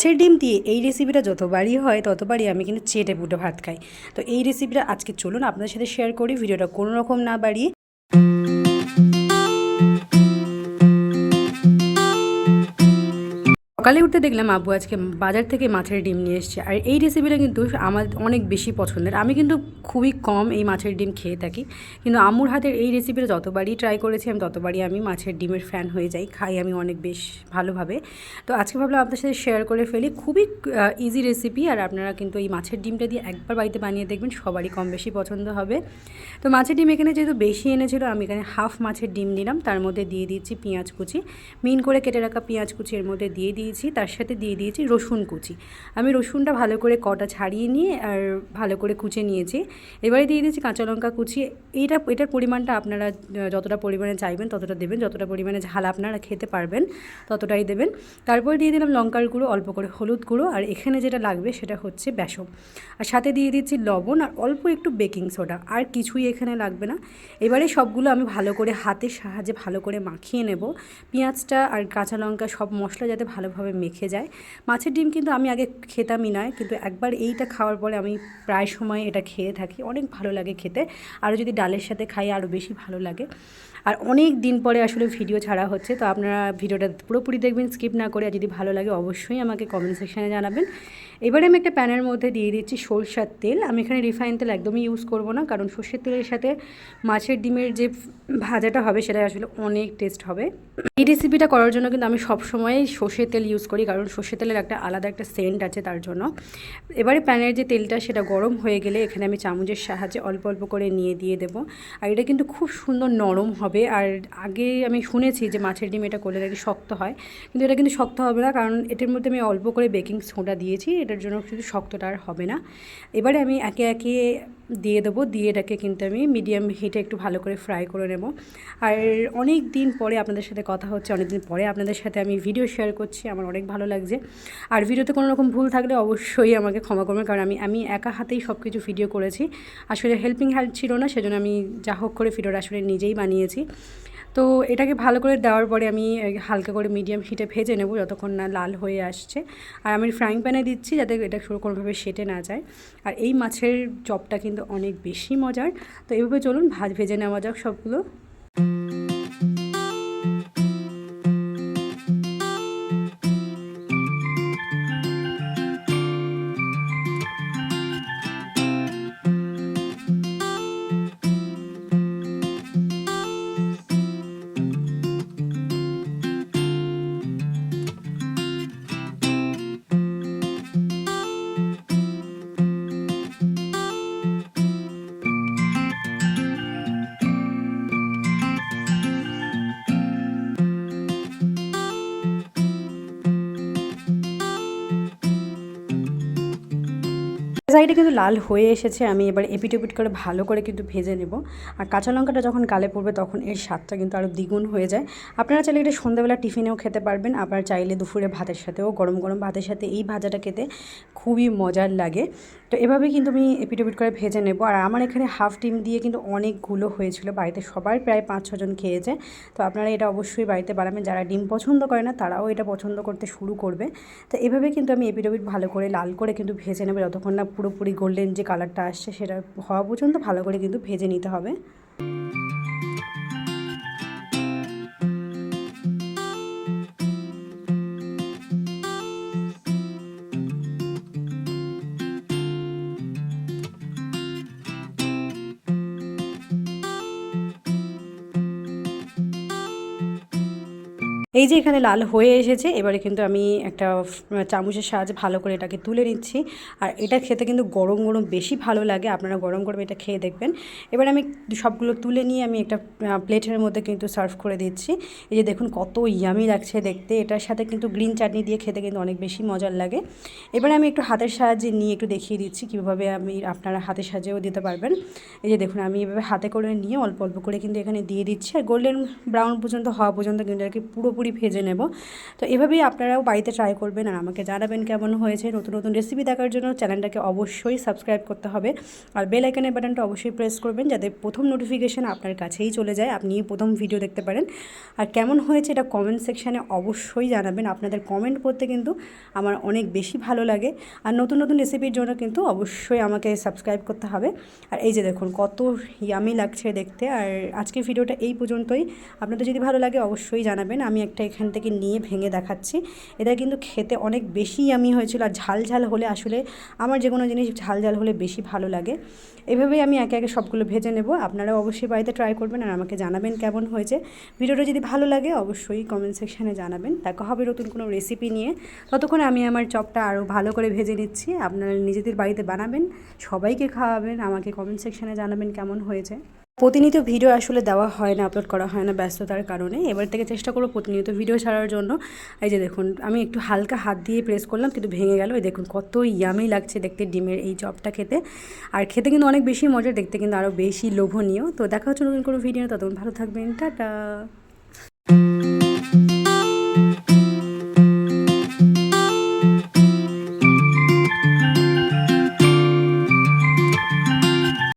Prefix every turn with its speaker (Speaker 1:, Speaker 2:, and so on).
Speaker 1: মাছের ডিম দিয়ে এই রেসিপিটা যতবারই হয় ততবারই আমি কিন্তু চেটে পুটে ভাত খাই। তো এই রেসিপিটা আজকে চলুন আপনাদের সাথে শেয়ার করি, ভিডিওটা কোনো রকম না বাড়িয়ে সকালে উঠতে দেখলাম আব্বু আজকে বাজার থেকে মাছের ডিম নিয়ে এসেছে। আর এই রেসিপিটা কিন্তু আমার অনেক বেশি পছন্দের। আমি কিন্তু খুবই কম এই মাছের ডিম খেয়ে থাকি। কিন্তু আম্মুর হাতের এই রেসিপিটা যতবারই ট্রাই করেছি, আমি ততবারই আমি মাছের ডিমের ফ্যান হয়ে যাই, খাই আমি অনেক বেশ ভালোভাবে। তো আজকে ভাবলাম আপনার সাথে শেয়ার করে ফেলি। খুবই ইজি রেসিপি আর আপনারা কিন্তু এই মাছের ডিমটা দিয়ে একবার বাড়িতে বানিয়ে দেখবেন, সবারই কম বেশি পছন্দ হবে। তো মাছের ডিম এখানে যেহেতু বেশি এনেছিল, আমি এখানে হাফ মাছের ডিম নিলাম। তার মধ্যে দিয়ে দিচ্ছি পেঁয়াজ কুচি। মিন করে কেটে রাখা পেঁয়াজ কুচি এর মধ্যে দিয়ে দিয়েছি, তার সাথে দিয়ে দিয়েছি রসুন কুচি। আমি রসুনটা ভালো করে কটা ছাড়িয়ে নিয়ে আর ভালো করে কুচে নিয়েছি। এবারে দিয়ে দিয়েছি কাঁচা লঙ্কা কুচি। এইটা, এটার পরিমাণটা আপনারা যতটা পরিমাণে চাইবেন ততটা দেবেন, যতটা পরিমাণে ঝাল আপনারা খেতে পারবেন ততটাই দেবেন। তারপর দিয়ে দিলাম লঙ্কার গুঁড়ো, অল্প করে হলুদ গুঁড়ো আর এখানে যেটা লাগবে সেটা হচ্ছে বেসন। আর সাথে দিয়ে দিচ্ছি লবণ আর অল্প একটু বেকিং সোডা, আর কিছুই এখানে লাগবে না। এবারে সবগুলো আমি ভালো করে হাতের সাহায্যে ভালো করে মাখিয়ে নেব। পেঁয়াজটা আর কাঁচা লঙ্কা সব মশলা যাতে ভালোভাবে মেখে যায়। মাছের ডিম কিন্তু আমি আগে খেতামই নয় কিন্তু একবার এইটা খাওয়ার পরে আমি প্রায় সময় এটা খেয়ে থাকি। অনেক ভালো লাগে খেতে। আরও যদি ডালের সাথে খাই, আরও বেশি ভালো লাগে। আর অনেক দিন পরে আসলে ভিডিও ছাড়া হচ্ছে, তো আপনারা ভিডিওটা পুরোপুরি দেখবেন, স্কিপ না করে যদি ভালো লাগে অবশ্যই আমাকে কমেন্ট সেকশানে জানাবেন। এবারে আমি একটা প্যানের মধ্যে দিয়ে দিচ্ছি সরষার তেল। আমি এখানে রিফাইন তেল একদমই ইউজ করব না, কারণ সর্ষের তেলের সাথে মাছের ডিমের যে ভাজাটা হবে সেটা আসলে অনেক টেস্ট হবে। এই রেসিপিটা করার জন্য কিন্তু আমি সবসময় সর্ষের তেল ইউজ করি, কারণ সর্ষের তেলের একটা আলাদা একটা সেন্ট আছে তার জন্য। এবারে প্যানের যে তেলটা সেটা গরম হয়ে গেলে এখানে আমি চামচের সাহায্যে অল্প অল্প করে নিয়ে দিয়ে দেব। আর এটা কিন্তু খুব সুন্দর নরম হবে, আর আগে আমি শুনেছি যে মাছের ডিম এটা করলে নাকি শক্ত হয়, কিন্তু এটা কিন্তু শক্ত হবে না, কারণ এটার মধ্যে আমি অল্প করে বেকিং সোডা দিয়েছি এটার জন্য শুধু শক্তটা আর হবে না। এবারে আমি একে একে দিয়ে দেবো, দিয়ে এটাকে কিন্তু আমি মিডিয়াম হিটে একটু ভালো করে ফ্রাই করে নেব। আর অনেক দিন পরে আপনাদের সাথে কথা হচ্ছে, অনেক দিন পরে আপনাদের সাথে আমি ভিডিও শেয়ার করছি, আমার অনেক ভালো লাগছে। আর ভিডিওতে কোনো রকম ভুল থাকলে অবশ্যই আমাকে ক্ষমা করবেন, কারণ আমি আমি একা হাতেই সব কিছু ভিডিও করেছি। আসলে হেল্পিং হ্যান্ড ছিল না, সেজন্য আমি যা হোক করে ভিডিওটা আসলে নিজেই বানিয়েছি। তো এটাকে ভালো করে দেওয়ার পরে আমি হালকা করে মিডিয়াম হিটে ভেজে নেব যতক্ষণ না লাল হয়ে আসছে। আর আমি ফ্রাইং প্যানে দিচ্ছি যাতে এটা কোনোভাবে সেটে না যায়। আর এই মাছের চপটা কিন্তু অনেক বেশি মজার। তো এভাবে চলুন, ভাজ, ভেজে নেওয়া যাক সবগুলো। সাইডে কিন্তু লাল হয়ে এসেছে, আমি এবার এপিট করে ভালো করে কিন্তু ভেজে নেব। আর কাঁচা লঙ্কাটা যখন গালে পড়বে তখন এর স্বাদটা কিন্তু আরও দ্বিগুণ হয়ে যায়। আপনারা চাইলে এটা সন্ধ্যাবেলা টিফিনেও খেতে পারবেন, আবার চাইলে দুপুরে ভাতের সাথেও, গরম গরম ভাতের সাথে এই ভাজাটা খেতে খুবই মজার লাগে। তো এভাবে কিন্তু আমি এপিটোপিট করে ভেজে নেব। আর আমার এখানে হাফ ডিম দিয়ে কিন্তু অনেকগুলো হয়েছিল। বাড়িতে সবাই প্রায় পাঁচ, ছজন খেয়েছে। তো আপনারা এটা অবশ্যই বাড়িতে বানাবেন। যারা ডিম পছন্দ করে না, তারাও এটা পছন্দ করতে শুরু করবে। তো এভাবে কিন্তু আমি এপিটোপিট ভালো করে, লাল করে কিন্তু ভেজে নেবে। যতক্ষণ না পুরোপুরি গোল্ডেন যে কালারটা আসছে, সেটা হওয়া পর্যন্ত ভালো করে কিন্তু ভেজে নিতে হবে। এই যে এখানে লাল হয়ে এসেছে, এবারে কিন্তু আমি একটা চামচের সাহায্যে ভালো করে এটাকে তুলে নিচ্ছি। আর এটা খেতে কিন্তু গরম গরম বেশি ভালো লাগে, আপনারা গরম গরম এটা খেয়ে দেখবেন। এবার আমি সবগুলো তুলে নিয়ে আমি একটা প্লেটের মধ্যে কিন্তু সার্ভ করে দিচ্ছি। এই যে দেখুন কত ইয়ামি লাগছে দেখতে, এটার সাথে কিন্তু গ্রিন চাটনি দিয়ে খেতে কিন্তু অনেক বেশি মজার লাগে। এবারে আমি একটু হাতের সাহায্যে নিয়ে একটু দেখিয়ে দিচ্ছি, কীভাবে আমি আপনারা হাতের সাহায্যেও দিতে পারবেন। এই যে দেখুন আমি এভাবে হাতে করে নিয়ে অল্প অল্প করে কিন্তু এখানে দিয়ে দিচ্ছি। আর গোল্ডেন ব্রাউন পর্যন্ত, হওয়া পর্যন্ত কিন্তু আর কি পুরোপুরি পুরোপুরি ভেজে নেব। তো এভাবেই আপনারাও বাড়িতে ট্রাই করবেন আর আমাকে জানাবেন কেমন হয়েছে। নতুন নতুন রেসিপি দেখার জন্য চ্যানেলটাকে অবশ্যই সাবস্ক্রাইব করতে হবে। আর বেল আইকনের বাটনটা অবশ্যই প্রেস করবেন যাতে প্রথম নোটিফিকেশান আপনার কাছেই চলে যায়। আপনি প্রথম ভিডিও দেখতে পারেন। আর কেমন হয়েছে এটা কমেন্ট সেকশানে অবশ্যই জানাবেন। আপনাদের কমেন্ট করতে কিন্তু আমার অনেক বেশি ভালো লাগে। আর নতুন নতুন রেসিপির জন্য কিন্তু অবশ্যই আমাকে সাবস্ক্রাইব করতে হবে। আর এই যে দেখুন, কত ইয়ামি লাগছে দেখতে। আর আজকের ভিডিওটা এই পর্যন্তই। আপনাদের যদি ভালো লাগে অবশ্যই জানাবেন। আমি একটা এখান থেকে নিয়ে ভেঙে দেখাচ্ছি। এটা কিন্তু খেতে অনেক বেশি আমি হয়েছিল আর ঝাল ঝাল হলে আসলে আমার যে কোনো জিনিস ঝাল ঝাল হলে বেশি ভালো লাগে। এভাবেই আমি একে একে সবগুলো ভেজে নেব। আপনারা অবশ্যই বাড়িতে ট্রাই করবেন আর আমাকে জানাবেন কেমন হয়েছে। ভিডিওটা যদি ভালো লাগে অবশ্যই কমেন্ট সেকশানে জানাবেন। দেখা হবে নতুন কোনো রেসিপি নিয়ে। ততক্ষণে আমি আমার চপটা আরও ভালো করে ভেজে নিচ্ছি। আপনারা নিজেদের বাড়িতে বানাবেন, সবাইকে খাওয়াবেন। আমাকে কমেন্ট সেকশানে জানাবেন কেমন হয়েছে। প্রতিনিয়ত ভিডিও আসলে দেওয়া হয় না আপলোড করা হয় না ব্যস্ততার কারণে। এবার থেকে চেষ্টা করব প্রতিনিয়ত ভিডিও ছাড়ার জন্য। এই যে দেখুন, আমি একটু হালকা হাত দিয়ে প্রেস করলাম, কিন্তু ভেঙে গেল। এই দেখুন, কত ইয়ামি লাগছে দেখতে ডিমের এই চপটা খেতে। আর খেতে কিন্তু অনেক বেশি মজা দেখতে কিন্তু আরও বেশি লোভনীয়। তো দেখা হচ্ছে নতুন কোনো ভিডিও ততক্ষণ ভালো থাকবেন, টাটা।